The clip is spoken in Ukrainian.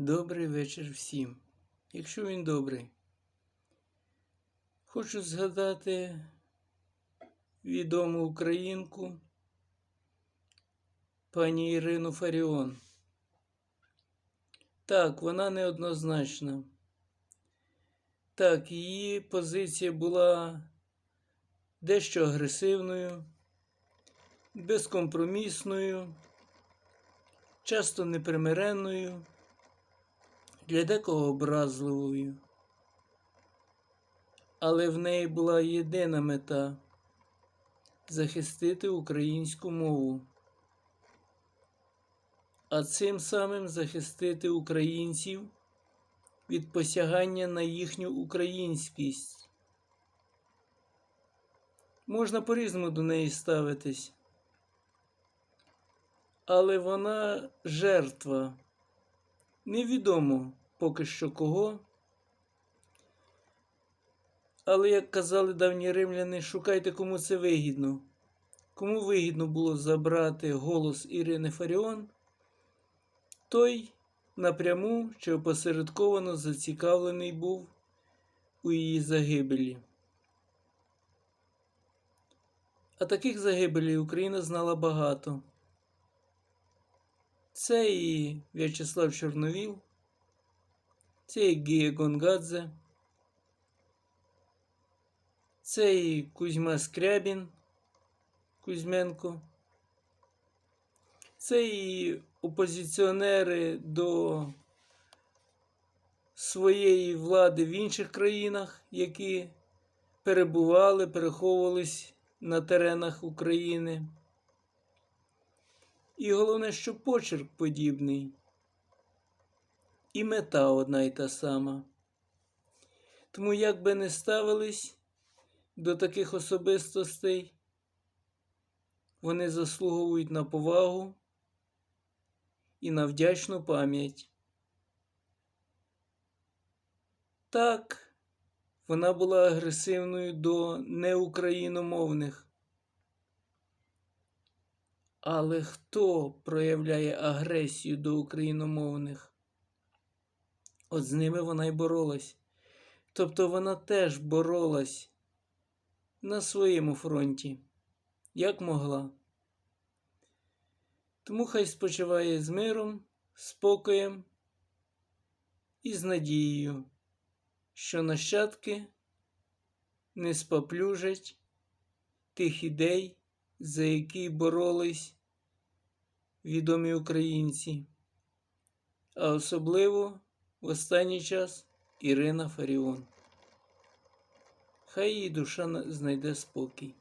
Добрий вечір всім. Якщо він добрий. Хочу згадати відому українку пані Ірину Фаріон. Так, вона неоднозначна. Так, її позиція була дещо агресивною, безкомпромісною, часто непримиренною для декого образливою. Але в неї була єдина мета захистити українську мову, а цим самим захистити українців від посягання на їхню українськість. Можна по-різному до неї ставитись, але вона жертва. Невідомо поки що кого. Але, як казали давні римляни, шукайте, кому це вигідно. Кому вигідно було забрати голос Ірини Фаріон, той напряму чи опосередковано зацікавлений був у її загибелі. А таких загибелей Україна знала багато. Це і В'ячеслав Чорновіл, це Гонгадзе, це і Кузьма Скрябін. Кузьменко, це і опозиціонери до своєї влади в інших країнах, які перебували, переховувались на теренах України. І головне, що почерк подібний, і мета одна й та сама. Тому як би не ставились до таких особистостей, вони заслуговують на повагу і на вдячну пам'ять. Так, вона була агресивною до неукраїномовних. Але хто проявляє агресію до україномовних? От з ними вона й боролась. Тобто вона теж боролась на своєму фронті, як могла. Тому хай спочиває з миром, спокоєм і з надією, що нащадки не споплюжать тих ідей за які боролись відомі українці, а особливо в останній час Ірина Фаріон. Хай її душа знайде спокій.